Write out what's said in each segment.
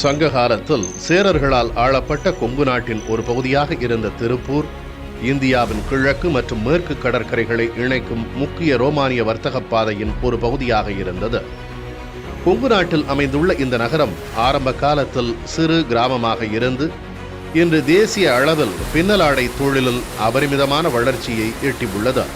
சங்க காலத்தில் சேரர்களால் ஆளப்பட்ட கொங்கு நாட்டின் ஒரு பகுதியாக இருந்த திருப்பூர் இந்தியாவின் கிழக்கு மற்றும் மேற்கு கடற்கரைகளை இணைக்கும் முக்கிய ரோமானிய வர்த்தக பாதையின் ஒரு பகுதியாக இருந்தது. கொங்கு நாட்டில் அமைந்துள்ள இந்த நகரம் ஆரம்ப காலத்தில் சிறு கிராமமாக இருந்து இன்று தேசிய அளவில் பின்னலாடை தொழிலில் அபரிமிதமான வளர்ச்சியை எட்டியுள்ளது.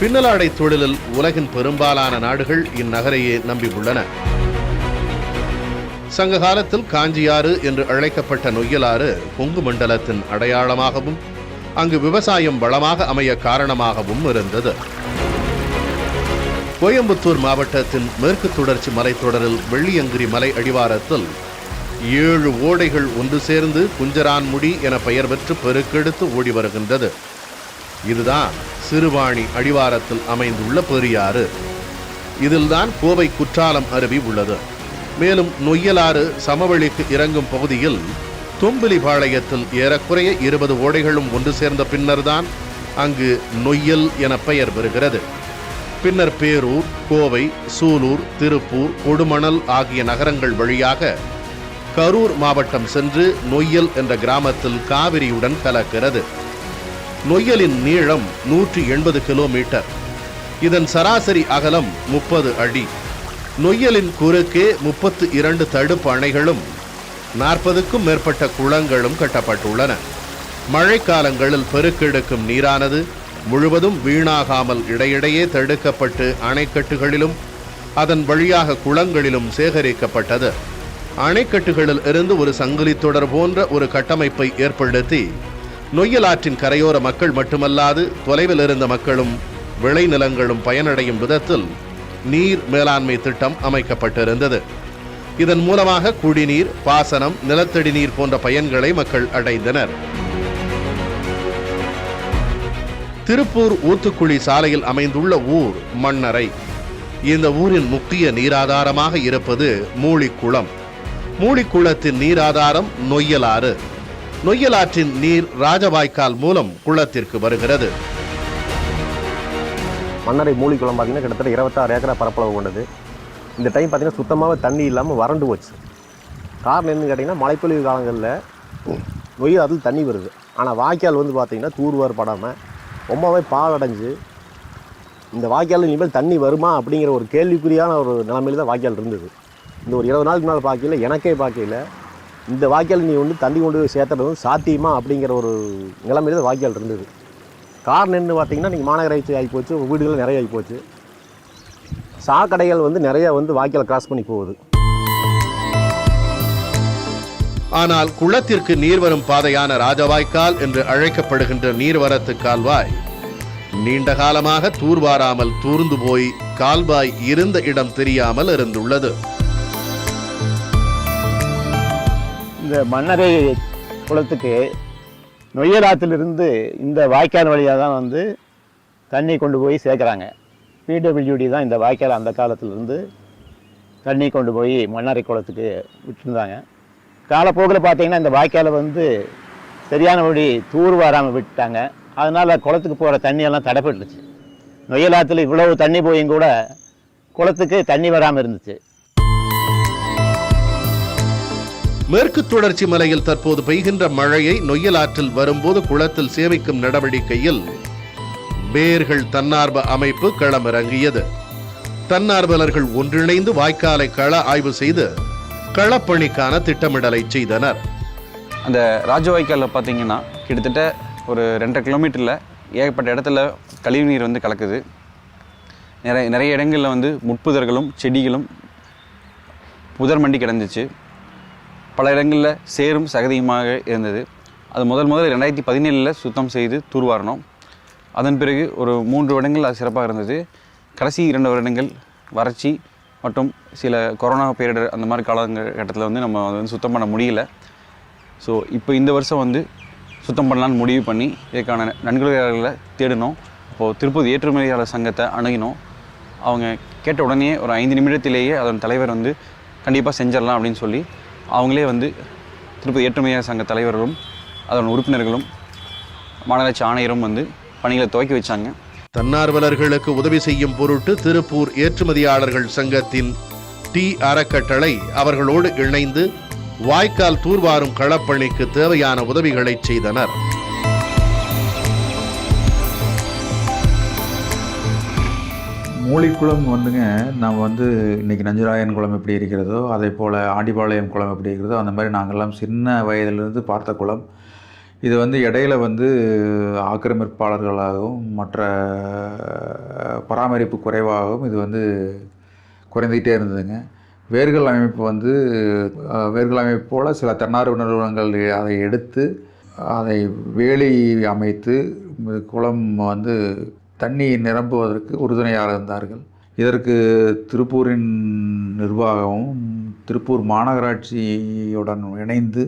பின்னலாடை தொழிலில் உலகின் பெரும்பாலான நாடுகள் இந்நகரையே நம்பியுள்ளன. சங்க காலத்தில் காஞ்சியாறு என்று அழைக்கப்பட்ட நொய்யலாறு கொங்கு மண்டலத்தின் அடையாளமாகவும் அங்கு விவசாயம் வளமாக அமைய காரணமாகவும் இருந்தது. கோயம்புத்தூர் மாவட்டத்தின் மேற்கு தொடர்ச்சி மலைத்தொடரில் வெள்ளியங்கிரி மலை அடிவாரத்தில் ஏழு ஓடைகள் ஒன்று சேர்ந்து குஞ்சரான்முடி என பெயர் பெற்று பெருக்கெடுத்து ஓடி வருகின்றது. இதுதான் சிறுவாணி அடிவாரத்தில் அமைந்துள்ள பெரியாறு. இதில்தான் கோவை குற்றாலம் அருவி உள்ளது. மேலும் நொய்யலாறு சமவெளிக்கு இறங்கும் பகுதியில் தும்பிலிபாளையத்தில் ஏறக்குறைய இருபது ஓடைகளும் ஒன்று சேர்ந்த பின்னர்தான் அங்கு நொய்யல் என பெயர் பெறுகிறது. பின்னர் பேரூர் கோவை சூலூர் திருப்பூர் கொடுமணல் ஆகிய நகரங்கள் வழியாக கரூர் மாவட்டம் சென்று நொய்யல் என்ற கிராமத்தில் காவிரியுடன் கலக்கிறது. நொய்யலின் நீளம் நூற்றி எண்பது கிலோமீட்டர். இதன் சராசரி அகலம் முப்பது அடி. நொய்யலின் குறுக்கே முப்பத்து இரண்டு தடுப்பு அணைகளும் நாற்பதுக்கும் மேற்பட்ட குளங்களும் கட்டப்பட்டுள்ளன. மழைக்காலங்களில் பெருக்கெடுக்கும் நீரானது முழுவதும் வீணாகாமல் இடையிடையே தடுக்கப்பட்டு அணைக்கட்டுகளிலும் அதன் வழியாக குளங்களிலும் சேகரிக்கப்பட்டது. அணைக்கட்டுகளில் இருந்து ஒரு சங்கிலி தொடர் போன்ற ஒரு கட்டமைப்பை ஏற்படுத்தி நொய்யலாற்றின் கரையோர மக்கள் மட்டுமல்லாது தொலைவில் இருந்த மக்களும் விளைநிலங்களும் பயனடையும் விதத்தில் நீர் மேலாண்மை திட்டம் அமைக்கப்பட்டிருந்தது. இதன் மூலமாக குடிநீர் பாசனம் நிலத்தடி நீர் போன்ற பயன்களை மக்கள் அடைந்தனர். திருப்பூர் ஊத்துக்குழி சாலையில் அமைந்துள்ள ஊர் மண்ணறை இந்த ஊரின் முக்கிய நீராதாரமாக இருப்பது மூலிக்குளம். மூலிக்குளத்தின் நீராதாரம் நொய்யலாறு. நொய்யலாற்றின் நீர் ராஜவாய்க்கால் மூலம் குளத்திற்கு வருகிறது. மன்னரை மூலிக்குளம் பார்த்திங்கன்னா கிட்டத்தட்ட இருபத்தாறு ஏக்கரா பரப்பளவு கொண்டது. இந்த டைம் பார்த்திங்கன்னா சுத்தமாகவே தண்ணி இல்லாமல் வறண்டு போச்சு. காரணம் என்னன்னு கேட்டிங்கன்னா மழைப்பொழிவு காலங்களில் நொய் அதில் தண்ணி வருது. ஆனால் வாய்க்கால் வந்து பார்த்திங்கன்னா தூர்வார் படாமல் ரொம்பவே பாலடைஞ்சு இந்த வாய்க்கால் இனிமேல் தண்ணி வருமா அப்படிங்கிற ஒரு கேள்விக்குறியான ஒரு நிலைமையில தான் வாய்க்கால் இருந்தது. இந்த ஒரு இருபது நாளுக்கு மேலே பார்க்கல எனக்கே பார்க்கல இந்த வாய்க்கால் நீ வந்து தண்ணி கொண்டு போய் சேர்த்துறதும் சாத்தியமா அப்படிங்கிற ஒரு நிலைமையில தான் வாய்க்கால் இருந்தது. காரணம் என்ன பார்த்தீங்கன்னா நீங்கள் மாநகராட்சி ஆகிப்போச்சு வீடுகள் நிறைய ஆகிப்போச்சு சாக்கடைகள் வந்து நிறைய வந்து வாய்க்கால் கிராஸ் பண்ணி போகுது. ஆனால் குளத்திற்கு நீர் வரும் பாதையான ராஜவாய்க்கால் என்று அழைக்கப்படுகின்ற நீர்வரத்து கால்வாய் நீண்ட காலமாக தூர்வாராமல் தூர்ந்து போய் கால்வாய் இருந்த இடம் தெரியாமல் இருந்துள்ளது. இந்த மன்னரை குளத்துக்கு நொய்யலாத்திலிருந்து இந்த வாய்க்கால் வழியாக தான் வந்து தண்ணி கொண்டு போய் சேர்க்குறாங்க. பிடபிள்யூடி தான் இந்த வாய்க்கால் அந்த காலத்திலிருந்து தண்ணி கொண்டு போய் மன்னாரை குளத்துக்கு விட்டுருந்தாங்க. காலப்போக்கில் பார்த்தீங்கன்னா இந்த வாய்க்காலை வந்து சரியானபடி தூர் வராமல் விட்டாங்க அதனால் குளத்துக்கு போகிற தண்ணியெல்லாம் தடைப்பட்டுச்சு நொய்யலாத்தில் இவ்வளவு தண்ணி போயும் கூட குளத்துக்கு தண்ணி வராமல் இருந்துச்சு. மேற்கு தொடர்ச்சி மலையில் தற்போது பெய்கின்ற மழையை நொய்யல் ஆற்றில் வரும்போது குளத்தில் சேமிக்கும் நடவடிக்கையில் பேர்கள் தன்னார்வ அமைப்பு களமிறங்கியது. தன்னார்வலர்கள் ஒன்றிணைந்து வாய்க்காலை கள ஆய்வு செய்து களப்பணிக்கான திட்டமிடலை செய்தனர். அந்த ராஜவாய்க்காலில் பார்த்தீங்கன்னா கிட்டத்தட்ட ஒரு ரெண்டரை கிலோமீட்டரில் ஏகப்பட்ட இடத்துல கழிவுநீர் வந்து கலக்குது. நிறைய நிறைய இடங்களில் வந்து முட்புதர்களும் செடிகளும் புதர் மண்டி கிடந்துச்சு. பல இடங்களில் சேரும் சகதியுமாக இருந்தது. அது முதல் முதல் ரெண்டாயிரத்தி பதினேழில் சுத்தம் செய்து தூர்வாரணும். அதன் பிறகு ஒரு மூன்று வருடங்கள் அது சிறப்பாக இருந்தது. கடைசி இரண்டு வருடங்கள் வறட்சி மற்றும் சில கொரோனா பேரிடர் அந்த மாதிரி காலகட்டத்தில் வந்து நம்ம அதை வந்து சுத்தம் பண்ண முடியல. ஸோ இப்போ இந்த வருஷம் வந்து சுத்தம் பண்ணலான்னு முடிவு பண்ணி இதற்கான நன்கொடையாளர்களை தேடினோம். அப்போது திருப்பதி ஏற்றுமதியாளர் சங்கத்தை அணுகினோம். அவங்க கேட்ட உடனே ஒரு ஐந்து நிமிடத்திலேயே அதன் தலைவர் வந்து கண்டிப்பாக செஞ்சிடலாம் அப்படின்னு சொல்லி அவங்களே வந்து திருப்பதி ஏற்றுமதியாளர் சங்க தலைவர்களும் அதன் உறுப்பினர்களும் மாநகராட்சி ஆணையரும் வந்து பணிகளை துவக்கி வச்சாங்க. தன்னார்வலர்களுக்கு உதவி செய்யும் பொருட்டு திருப்பூர் ஏற்றுமதியாளர்கள் சங்கத்தின் டி அறக்கட்டளை அவர்களோடு இணைந்து வாய்க்கால் தூர்வாரும் களப்பணிக்கு தேவையான உதவிகளை செய்தனர். மூலிக்குளம் வந்துங்க நம்ம வந்து இன்றைக்கி நஞ்சுராயன் குளம் எப்படி இருக்கிறதோ அதே போல் ஆண்டிபாளையம் குளம் எப்படி இருக்கிறதோ அந்த மாதிரி நாங்கள்லாம் சின்ன வயதிலிருந்து பார்த்த குளம். இது வந்து இடையில வந்து ஆக்கிரமிப்பாளர்களாகவும் மற்ற பராமரிப்பு குறைவாகவும் இது வந்து குறைந்துக்கிட்டே இருந்ததுங்க. வேர்கள் அமைப்பு வந்து வேர்கள் அமைப்பு போல் சில தன்னார்வ நிறுவனங்கள் அதை எடுத்து அதை வேலி அமைத்து குளம் வந்து தண்ணி நிரம்புவதற்கு உறுதுணையாக இருந்தார்கள். இதற்கு திருப்பூரின் நிர்வாகமும் திருப்பூர் மாநகராட்சியுடன் இணைந்து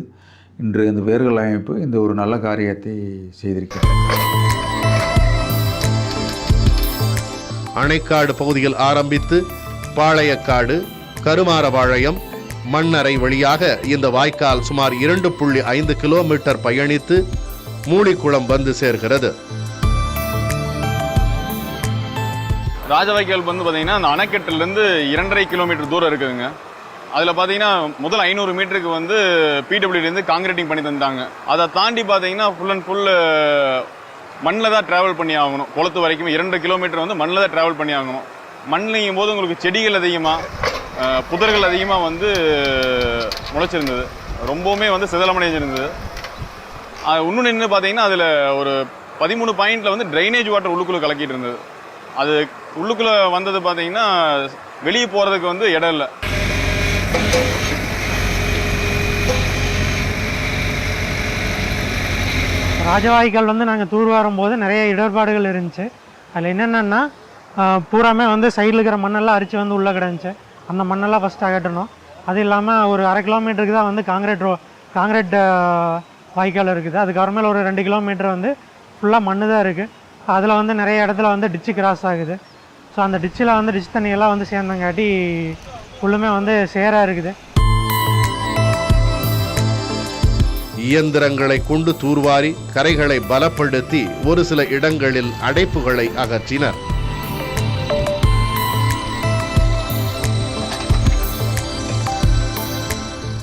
இன்று இந்த வேர்கள் அமைப்பு இந்த ஒரு நல்ல காரியத்தை செய்திருக்கிறது. அணைக்காடு பகுதியில் ஆரம்பித்து பாளையக்காடு கருமாரபாளையம் மண்ணறை வழியாக இந்த வாய்க்கால் சுமார் இரண்டு புள்ளி ஐந்து கிலோமீட்டர் பயணித்து மூலிக்குளம் வந்து சேர்கிறது. ராஜவாய்க்கால் வந்து பார்த்தீங்கன்னா அந்த அணைக்கட்டுலேருந்து இரண்டரை கிலோமீட்டர் தூரம் இருக்குதுங்க. அதில் பார்த்தீங்கன்னா முதல் ஐநூறு மீட்டருக்கு வந்து பிடபிள்யூலேருந்து காங்கிரீட்டிங் பண்ணி தந்தாங்க. அதை தாண்டி பார்த்தீங்கன்னா ஃபுல் அண்ட் ஃபுல்லு மண்ணில் தான் ட்ராவல் பண்ணி ஆகணும். குளத்து வரைக்கும் இரண்டு கிலோமீட்டர் வந்து மண்ணில் தான் ட்ராவல் பண்ணி ஆகணும். மண்ணுங்கும் போது உங்களுக்கு செடிகள் அதிகமாக புதர்கள் அதிகமாக வந்து முளைச்சிருந்தது. ரொம்பவுமே வந்து சிதலமடைஞ்சிருந்தது. இன்னொன்று என்ன பார்த்தீங்கன்னா அதில் ஒரு பதிமூணு பாயிண்டில் வந்து ட்ரைனேஜ் வாட்டர் உள்ளுக்குள்ளே கலக்கிட்டு இருந்தது. அது உள்ளுக்குள்ளே வந்தது பார்த்தீங்கன்னா வெளியே போகிறதுக்கு வந்து இடம் இல்லை. ராஜவாய்க்கால் வந்து நாங்கள் தூர் வரும்போது நிறைய இடர்பாடுகள் இருந்துச்சு. அதில் என்னென்னா பூராமே வந்து சைடில் இருக்கிற மண்ணெல்லாம் அரிச்சு வந்து உள்ளே கிடந்துச்சு. அந்த மண்ணெல்லாம் ஃபஸ்ட் அகட்டணும் அது இல்லாமல் ஒரு அரை கிலோமீட்டருக்கு தான் வந்து காங்கிரீட் ரோ காங்கிரீட் வாய்க்கால் இருக்குது. அதுக்கப்புறமேல ஒரு ரெண்டு கிலோமீட்டர் வந்து ஃபுல்லாக மண்ணு தான் இருக்குது அதில் வந்து நிறைய இடத்துல வந்து டிச்சு கிராஸ் ஆகுது. ஸோ அந்த டிச்சில் வந்து டிச் தண்ணியெல்லாம் வந்து சேர்ந்தங்காட்டி ஃபுல்லுமே வந்து சேராக இருக்குது. இயந்திரங்களை கொண்டு தூர்வாரி கரைகளை பலப்படுத்தி ஒரு சில இடங்களில் அடைப்புகளை அகற்றினர்.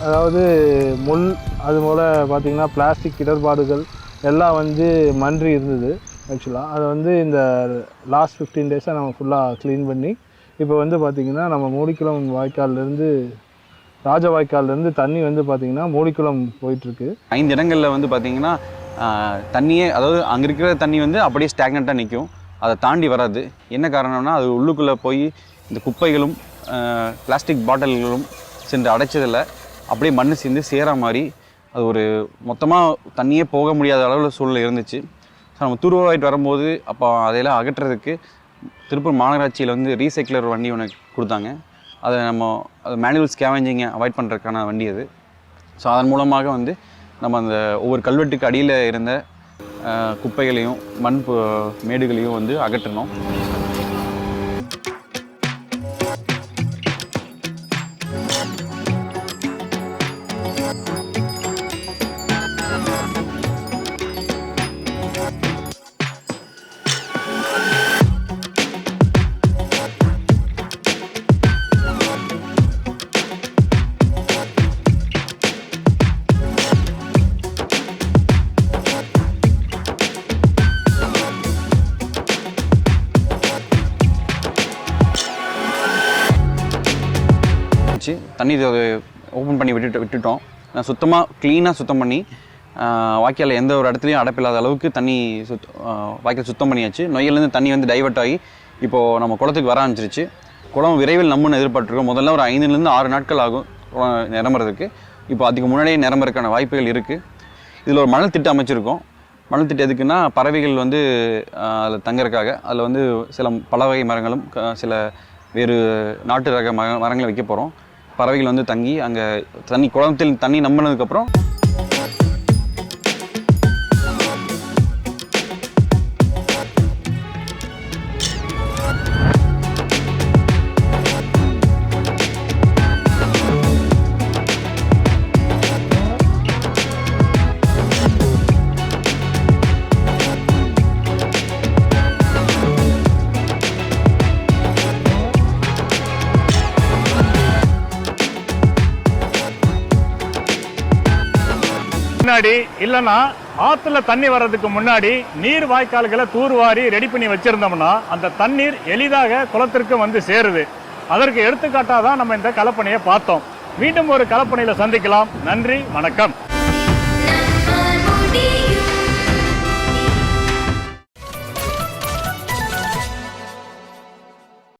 அதாவது முள் அது போல் பார்த்திங்கன்னா பிளாஸ்டிக் இடர்பாடுகள் எல்லாம் வந்து மன்றி இருந்தது. ஆக்சுவலாக அதை வந்து இந்த லாஸ்ட் ஃபிஃப்டீன் டேஸாக நம்ம ஃபுல்லாக க்ளீன் பண்ணி இப்போ வந்து பார்த்திங்கன்னா நம்ம மூடிக்குளம் வாய்க்கால்லேருந்து ராஜ வாய்க்கால்லேருந்து தண்ணி வந்து பார்த்திங்கன்னா மூடிக்குளம் போயிட்டுருக்கு. ஐந்து இடங்களில் வந்து பார்த்தீங்கன்னா தண்ணியே அதாவது அங்கே இருக்கிற தண்ணி வந்து அப்படியே ஸ்டாக்னண்ட்டாக நிற்கும் அதை தாண்டி வராது. என்ன காரணம்னா அது உள்ளுக்குள்ளே போய் இந்த குப்பைகளும் பிளாஸ்டிக் பாட்டில்களும் சென்று அடைச்சதில் அப்படியே மண் சேர்ந்து சேரா மாதிரி அது ஒரு மொத்தமாக தண்ணியே போக முடியாத அளவில் சூழ்நிலை இருந்துச்சு. நம்ம தூர்வாயிட்டு வரும்போது அப்போ அதையெல்லாம் அகற்றுறதுக்கு திருப்பூர் மாநகராட்சியில் வந்து ரீசைக்கிளர் வண்டி ஒன்று கொடுத்தாங்க. அதை நம்ம அது மேனுவல் ஸ்கேவெஞ்சிங்கை அவாய்ட் பண்ணுறதுக்கான வண்டி அது. ஸோ அதன் மூலமாக வந்து நம்ம அந்த ஒவ்வொரு கல்வெட்டுக்கு அடியில் இருந்த குப்பைகளையும் மண் பு- மேடுகளையும் வந்து அகற்றணும். தண்ணி இதை ஓப்பன் பண்ணி விட்டுட்டு விட்டுட்டோம். நான் சுத்தமாக க்ளீனாக சுத்தம் பண்ணி வாய்க்கால் எந்த ஒரு இடத்துலையும் அடைப்பில்லாத அளவுக்கு தண்ணி சுத் வாய்க்கால் சுத்தம் பண்ணியாச்சு. நொய்யிலேருந்து தண்ணி வந்து டைவெர்ட் ஆகி இப்போது நம்ம குளத்துக்கு வர ஆரம்பிச்சிருச்சு. குளம் விரைவில் நம்மன்னு எதிர்பார்த்துருக்கோம். முதல்ல ஒரு ஐந்துலேருந்து ஆறு நாட்கள் ஆகும் குளம் நிரம்புறதுக்கு. இப்போ அதுக்கு முன்னாடியே நிரம்புறதுக்கான வாய்ப்புகள் இருக்குது இதில் ஒரு மணல் திட்டம் அமைச்சிருக்கோம். மணல் திட்டம் எதுக்குன்னா பறவைகள் வந்து அதில் தங்கறதுக்காக. அதில் வந்து சில பல வகை மரங்களும் க- சில வேறு நாட்டு ரக மர மரங்களை வைக்க போகிறோம் பறவைகள் வந்து தங்கி அங்கே தண்ணி குளத்தில் தண்ணி நம்பினதுக்கப்புறம் முன்னாடி இல்லைன்னா ஆத்துல தண்ணி வர்றதுக்கு முன்னாடி நீர் வாய்க்கால்களை தூர்வாரி ரெடி பண்ணி வச்சிருந்தோம்னா அந்த தண்ணீர் எளிதாக குளத்திற்கு வந்து சேருது. அதற்கு எடுத்துக்காட்டாக தான் நம்ம இந்த கலப்பணியை பார்த்தோம். மீண்டும் ஒரு கலப்பணியில் சந்திக்கலாம். நன்றி வணக்கம்.